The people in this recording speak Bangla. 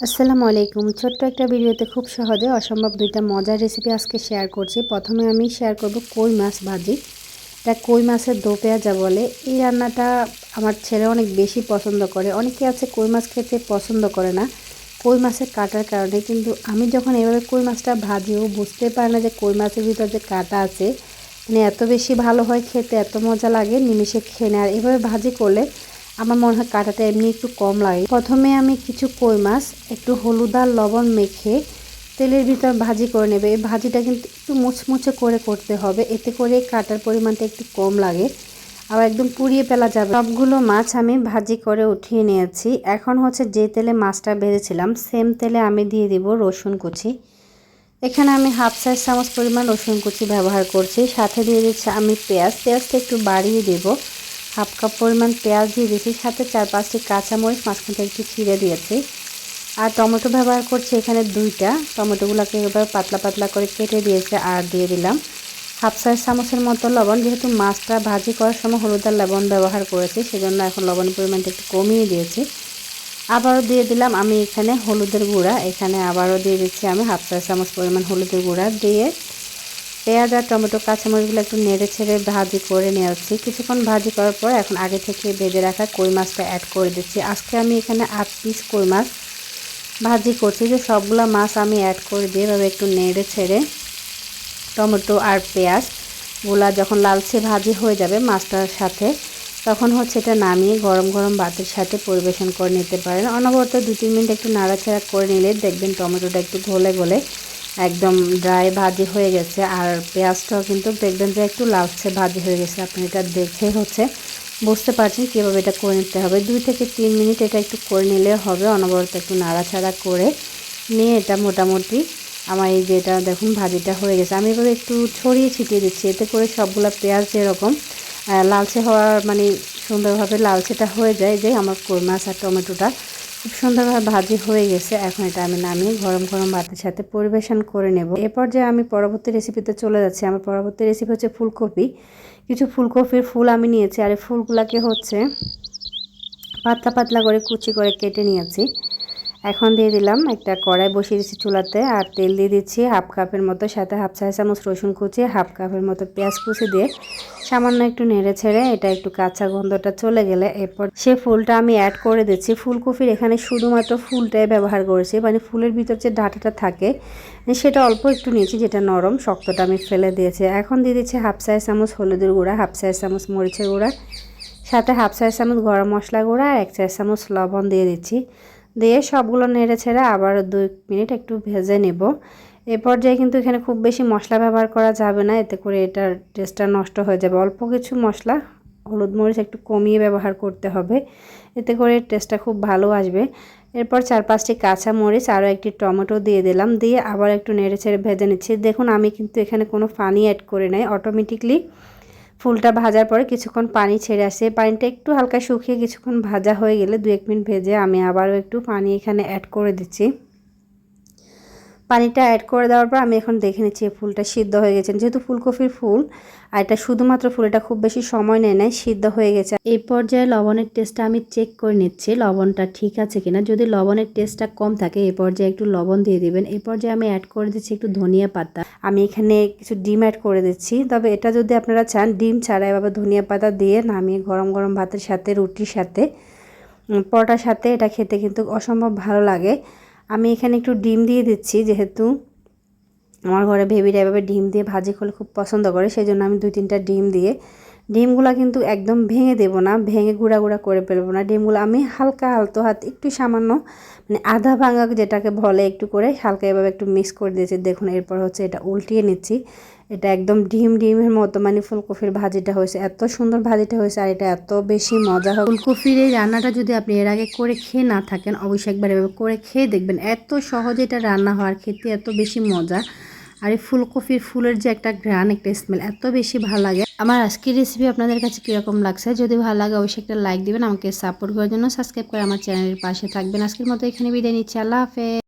আসসালামু আলাইকুম। ছোট্ট একটা ভিডিওতে খুব সহজে অসম্ভব দুইটা মজার রেসিপি আজকে শেয়ার করছি। প্রথমে আমি শেয়ার করব কই মাছ ভাজি। এটা কই মাছের দো পেঁয়াজা বলে। এই রান্নাটা আমার ছেলে অনেক বেশি পছন্দ করে। অনেকে আছে কই মাছ খেতে পছন্দ করে না। কই মাছের কাটার কারণে। কিন্তু আমি যখন এভাবে কই মাছটা ভাজি, ও বুঝতে পারে না যে কই মাছের ভিতরে যে কাটা আছে মানে এত বেশি ভালো হয় খেতে, এত মজা লাগে নিমিশে খেয়ে নেয়। আর এভাবে ভাজি করলে আমার মনে হয় কাটাটা এমনি একটু কম লাগে। প্রথমে আমি কিছু কই মাছ, একটু হলুদ আর লবণ মেখে তেলের ভিতর ভাজি করে নেবে। এই ভাজিটা কিন্তু একটু মুচমুচে করে করতে হবে, এতে করে কাটার পরিমাণটা একটু কম লাগে। আবার একদম পুড়িয়ে ফেলা যাবে। সবগুলো মাছ আমি ভাজি করে উঠিয়ে নিয়েছি। এখন হচ্ছে যে তেলে মাছটা ভেজেছিলাম সেম তেলে আমি দিয়ে দিব রসুন কুচি। এখানে আমি হাফ সাইজ চামচ পরিমাণ রসুন কুচি ব্যবহার করছি। সাথে দিয়ে দিচ্ছি আমি পেঁয়াজ। পেঁয়াজটা একটু বাড়িয়ে দেবো। হাফ কাপ পরিমাণ পেঁয়াজ দিয়ে দিয়েছি সাথে চার পাঁচটি কাঁচামরিচ মাঝখান থেকে একটু ছিঁড়ে দিয়েছি। আর টমেটো ব্যবহার করছি এখানে দুইটা। টমেটোগুলোকে এবার পাতলা পাতলা করে কেটে দিয়েছে আর দিয়ে দিলাম হাফ সাইজ চামচের মতো লবণ। যেহেতু মাছটা ভাজি করার সময় হলুদ আর লবণ ব্যবহার করেছি, সেজন্য এখন লবণের পরিমাণটা একটু কমিয়ে দিয়েছি। আবারও দিয়ে দিলাম আমি এখানে হলুদের গুঁড়া। এখানে আবারও দিয়ে দিচ্ছি আমি হাফ সাইজ চামচ পরিমাণ হলুদের গুঁড়া দিয়ে পেঁয়াজ আর টমেটো কাঁচামরিচগুলো একটু নেড়ে ছেড়ে ভাজি করে নিয়েছি কিছুক্ষণ ভাজি করার পর এখন আগে থেকে বেঁধে রাখা কই মাছটা অ্যাড করে দিচ্ছি। আজকে আমি এখানে আট পিস কই মাছ ভাজি করছি। যে সবগুলো মাছ আমি অ্যাড করে দিয়ে এভাবে একটু নেড়ে ছেড়ে টমেটো আর পেঁয়াজগুলা যখন লালচে ভাজি হয়ে যাবে মাছটার সাথে, তখন হচ্ছে এটা নামিয়ে গরম গরম ভাতের সাথে পরিবেশন করে নিতে পারেন। অনবরত দু তিন মিনিট একটু নাড়াচাড়া করে নিলে দেখবেন টমেটোটা একটু গলে গলে একদম ড্রাই ভাজি হয়ে গেছে আর পেঁয়াজটাও কিন্তু দেখবেন যে একটু লালচে ভাজি হয়ে গেছে। আপনি এটা দেখে হচ্ছে বুঝতে পারছেন কীভাবে এটা করে নিতে হবে। দুই থেকে তিন মিনিট এটা একটু করে নিলে হবে, অনবরত একটু নাড়াচাড়া করে নিয়ে এটা মোটামুটি আমার এই যেটা দেখুন ভাজিটা হয়ে গেছে। আমি এভাবে একটু ছড়িয়ে ছিটিয়ে দিচ্ছি, এতে করে সবগুলো পেঁয়াজ যেরকম লালচে হওয়ার মানে সুন্দরভাবে লালচেটা হয়ে যায় যে আমার মাছ আর টমেটোটা। খুব সুন্দরভাবে ভাজি হয়ে গেছে। এখন এটা আমি নামিয়ে গরম গরম ভাতের সাথে পরিবেশন করে নেব। এরপর যে আমি পরবর্তী রেসিপিতে চলে যাচ্ছি, আমার পরবর্তী রেসিপি হচ্ছে ফুলকপি। কিছু ফুলকপির ফুল আমি নিয়েছি, আর এই ফুলগুলাকে হচ্ছে পাতলা পাতলা করে কুচি করে কেটে নিয়েছি। এখন দিয়ে দিলাম একটা কড়াই বসিয়ে দিচ্ছি চুলাতে আর তেল দিয়ে দিচ্ছি হাফ কাপের মতো, সাথে হাফ চা চামচ রসুন কুচি, হাফ কাপের মতো পেঁয়াজ কুচি দিয়ে সামান্য একটু নেড়ে ছেড়ে এটা একটু কাঁচা গন্ধটা চলে গেলে এরপর সে ফুলটা আমি অ্যাড করে দিচ্ছি। ফুলকপির এখানে শুধুমাত্র ফুলটাই ব্যবহার করেছি মানে ফুলের ভিতর যে ডাটাটা থাকে সেটা অল্প একটু নিয়েছি যেটা নরম, শক্তটা আমি ফেলে দিয়েছি। এখন দিয়ে দিচ্ছি হাফ সাইজ চামচ হলুদের গুঁড়া, হাফ সাইজ চামচ মরিচের গুঁড়া, সাথে হাফ সাইজ চামচ গরম মশলা গুঁড়া আর এক চাইজ চামচ লবণ দিয়ে দিচ্ছি। দিয়ে সবগুলো নেড়ে ছেড়ে আবার দুই মিনিট একটু ভেজে নেব। এ পর্যায়ে কিন্তু এখানে খুব বেশি মশলা ব্যবহার করা যাবে না, এতে করে এটার টেস্টটা নষ্ট হয়ে যাবে। অল্প কিছু মশলা, হলুদ মরিচ একটু কমিয়ে ব্যবহার করতে হবে, এতে করে টেস্টটা খুব ভালো আসবে। এরপর চার পাঁচটি কাঁচা মরিচ, আরও একটি টমেটো দিয়ে দিলাম, দিয়ে আবার একটু নেড়ে ছেড়ে ভেজে নিচ্ছি। দেখুন, আমি কিন্তু এখানে কোনো পানি অ্যাড করে নাই অটোমেটিকলি ফুলটা ভাজার পরে কিছুক্ষণ পানি ছেড়ে আসে। পানিটা একটু হালকা শুকিয়ে কিছুক্ষণ ভাজা হয়ে গেলে দু এক মিনিট ভেজে আমি আবারও একটু পানি এখানে অ্যাড করে দিচ্ছি। পানিটা অ্যাড করে দেওয়ার পর আমি এখন দেখে নিচ্ছি ফুলটা সিদ্ধ হয়ে গেছে। যেহেতু ফুলকপির ফুল, আর এটা শুধুমাত্র ফুল, এটা খুব বেশি সময় নেয় নাই, সিদ্ধ হয়ে গেছে। এই পর্যায়ে লবণের টেস্টটা আমি চেক করে নিচ্ছি, লবণটা ঠিক আছে কিনা। যদি লবণের টেস্টটা কম থাকে, এই পর্যায়ে একটু লবণ দিয়ে দিবেন। এই পর্যায়ে আমি অ্যাড করে দিচ্ছি একটু ধনিয়া পাতা। আমি এখানে কিছু ডিম অ্যাড করে দিচ্ছি। তবে এটা যদি আপনারা চান, ডিম ছাড়া এভাবে ধনিয়া পাতা দিয়ে নামিয়ে গরম গরম ভাতের সাথে, রুটির সাথে পরোটার সাথে এটা খেতে কিন্তু অসম্ভব ভালো লাগে। আমি এখানে একটু ডিম দিয়ে দিচ্ছি, যেহেতু আমার ঘরে ভেবিরা এভাবে ডিম দিয়ে ভাজি করলে খুব পছন্দ করে সেই জন্য আমি দুই তিনটা ডিম দিয়ে ডিমগুলো কিন্তু একদম ভেঙে দেব না, ভেঙে গুঁড়া গুঁড়া করে ফেলব না। ডিমগুলো আমি হালকা আলতো হাত, একটু সামান্য মানে আধা ভাঙা যেটাকে বলে একটু করে হালকা এভাবে একটু মিক্স করে দিয়েছি। দেখুন, এরপর হচ্ছে এটা উল্টিয়ে নিচ্ছি। এটা একদম ডিম, ডিমের মতো মানে ফুলকপির ভাজিটা হয়েছে। এত সুন্দর ভাজিটা হয়েছে আর এটা এত বেশি মজা হয় ফুলকপির এই রান্নাটা যদি আপনি এর আগে করে খেয়ে না থাকেন, অবশ্যই একবার এভাবে করে খেয়ে দেখবেন। এত সহজে এটা রান্না হওয়ার খেতে এত বেশি মজা। আর এই ফুলকপির ফুলের যে একটা গ্রান একটা স্মেল এত বেশি ভালো লাগে। আমার আজকের রেসিপি আপনাদের কাছে কীরকম লাগছে? যদি ভালো লাগে, অবশ্যই একটা লাইক দিবেন, আমাকে সাপোর্ট করার জন্য সাবস্ক্রাইব করে আমার চ্যানেলের পাশে থাকবেন। আজকের মতো এখানে বিদায় নিচ্ছি। আল্লাহ হাফেজ।